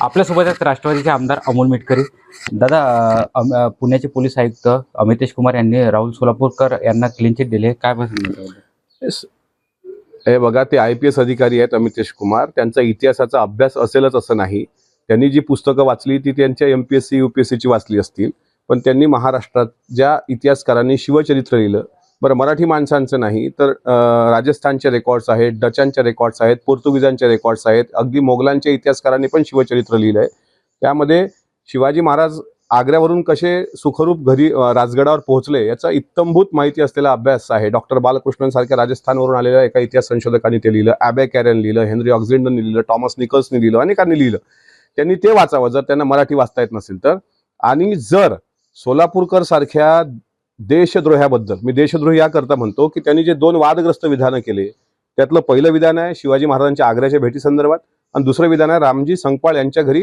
आपल्यासोबत आहेत राष्ट्रवादीचे आमदार अमोल मिटकरी. दादा पुण्याचे पोलीस आयुक्त अमितेश कुमार यांनी राहुल सोलापूरकर यांना क्लीन चिट दिले. काय हे बघा ते आय पी एस अधिकारी आहेत अमितेश कुमार. त्यांचा इतिहासाचा अभ्यास असेलच असं नाही. त्यांनी जी पुस्तकं वाचली ती त्यांच्या M P S C U P S सीची वाचली असतील. पण त्यांनी महाराष्ट्रात ज्या इतिहासकारांनी शिवचरित्र लिहिलं बरं मराठी माणसांचं नाही तर राजस्थानचे रेकॉर्ड्स आहेत डचांचे रेकॉर्ड्स आहेत पोर्तुगीजांचे रेकॉर्ड्स आहेत अगदी मोगलांच्या इतिहासकारांनी पण शिवचरित्र लिहिलं आहे त्यामध्ये शिवाजी महाराज आग्र्यावरून कसे सुखरूप घरी राजगडावर पोहोचले याचा इत्तमभूत माहिती असलेला अभ्यास आहे. डॉक्टर बालकृष्णन सारख्या राजस्थानवरून आलेल्या एका इतिहास संशोधकांनी ते लिहिलं अॅबे कॅरन लिहिलं हेनरी ऑक्झिंडननी लिहिलं टॉमस निकल्सनी लिहिलं अनेकांनी लिहिलं. त्यांनी ते वाचावं जर त्यांना मराठी वाचता येत नसेल तर. आणि जर सोलापूरकर सारख्या देशद्रोह्याबद्दल मी देशद्रोह याकरता म्हणतो की त्यांनी जे दोन वादग्रस्त विधानं केले त्यातलं पहिलं विधान आहे शिवाजी महाराजांच्या आग्र्याच्या भेटीसंदर्भात आणि दुसरं विधान आहे रामजी संकपाळ यांच्या घरी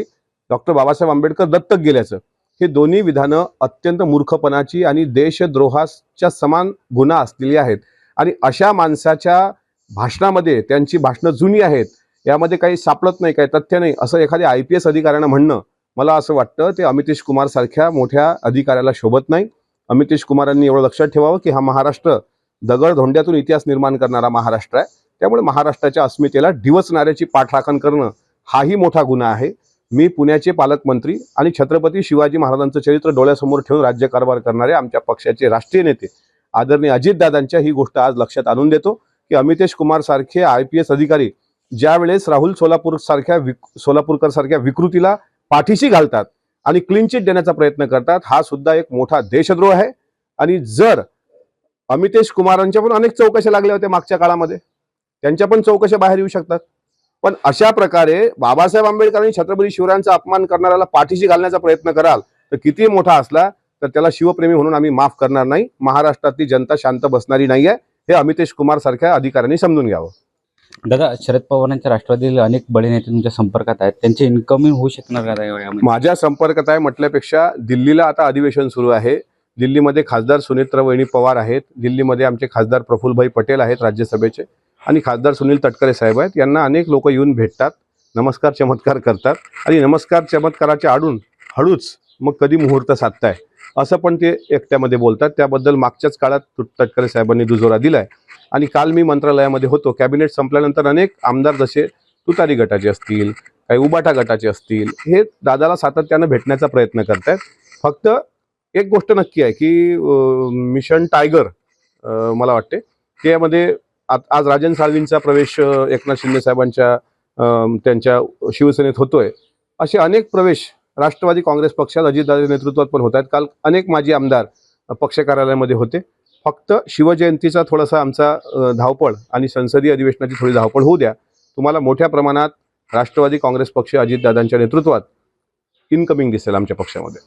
डॉक्टर बाबासाहेब आंबेडकर दत्तक गेल्याचं. हे दोन्ही विधानं अत्यंत मूर्खपणाची आणि देशद्रोहाच्या समान गुन्हा असलेली आहेत. आणि अशा माणसाच्या भाषणामध्ये त्यांची भाषणं जुनी आहेत. यामध्ये काही सापडत नाही काही तथ्य नाही. असं एखाद्या आय पी एस अधिकाऱ्यानं म्हणणं मला असं वाटतं ते अमितेश कुमार सारख्या मोठ्या अधिकाऱ्याला शोभत नाही. अमितेश कुमारांनी एवढं लक्षात ठेवावं की हा महाराष्ट्र दगड धोंड्यातून इतिहास निर्माण करणारा महाराष्ट्र आहे. त्यामुळे महाराष्ट्राच्या अस्मितेला डिवचणाऱ्याची पाठराखण करणं हाही मोठा गुन्हा आहे. मी पुण्याचे पालकमंत्री आणि छत्रपती शिवाजी महाराजांचं चरित्र डोळ्यासमोर ठेवून राज्यकारभार करणारे आमच्या पक्षाचे राष्ट्रीय नेते आदरणीय अजितदादांच्या ही गोष्ट आज लक्षात आणून देतो की अमितेश कुमार सारखे आय पी एस अधिकारी ज्यावेळेस राहुल सोलापूर सारख्या विक सोलापूरकर सारख्या विकृतीला पाठीशी घालतात आणि क्लीन चिट देण्याचा प्रयत्न करतात. हा सुद्धा एक मोठा देशद्रोह आहे. आणि जर अमितेश कुमारांच्या पण अनेक चौकशा लागल्या होत्या मागच्या काळामध्ये. त्यांच्या पण चौकशा बाहेर येऊ शकतात. पण अशा प्रकारे बाबासाहेब आंबेडकरांनी छत्रपती शिवरायांचा अपमान करणाऱ्याला पाठीशी घालण्याचा प्रयत्न कराल तर किती मोठा असला तर त्याला शिवप्रेमी म्हणून आम्ही माफ करणार नाही. महाराष्ट्रातली जनता शांत बसणारी नाही आहे हे अमितेश कुमार सारख्या अधिकाऱ्यांनी समजून घ्यावं. दादा शरद पवारांच्या राष्ट्रवादीतील अनेक बडे नेते तुमच्या संपर्कात आहेत. त्यांचे इन्कमिंग होऊ शकणार का माझ्या संपर्कात आहे म्हटल्यापेक्षा दिल्लीला आता अधिवेशन सुरू आहे. दिल्लीमध्ये खासदार सुनित्र वहिनी पवार आहेत. दिल्लीमध्ये आमचे खासदार प्रफुल्लभाई पटेल आहेत राज्यसभेचे आणि खासदार सुनील तटकरे साहेब आहेत. यांना अनेक लोक येऊन भेटतात नमस्कार चमत्कार करतात आणि नमस्कार चमत्काराच्या आडून हळूच मग कधी मुहूर्त साधताय? असं पण ते एकट्यामध्ये बोलतात. त्याबद्दल मागच्याच काळात तटकरे साहेबांनी दुजोरा दिलाय. आणि काल मी मंत्रालयामध्ये होतो. कॅबिनेट संपल्यानंतर अनेक आमदार जसे तुतारी गटाचे असतील काही उबाटा गटाचे असतील हे दादाला सातत्यानं भेटण्याचा प्रयत्न करतायत. फक्त एक गोष्ट नक्की आहे की मिशन टायगर मला वाटते त्यामध्ये आज राजन साळवींचा प्रवेश एकनाथ शिंदे साहेबांच्या त्यांच्या शिवसेनेत होतोय. असे अनेक प्रवेश राष्ट्रवादी काँग्रेस पक्षात अजितदादा नेतृत्वात पण होत आहेत काल अनेक माजी आमदार पक्ष कार्यालयामध्ये होते. फक्त शिवजयंतीचा थोडासा आमचा धावपळ आणि संसदीय अधिवेशनाची थोडी धावपळ होऊ द्या. तुम्हाला मोठ्या प्रमाणात राष्ट्रवादी काँग्रेस पक्ष अजितदादांच्या नेतृत्वात इनकमिंग दिसेल आमच्या पक्षामध्ये.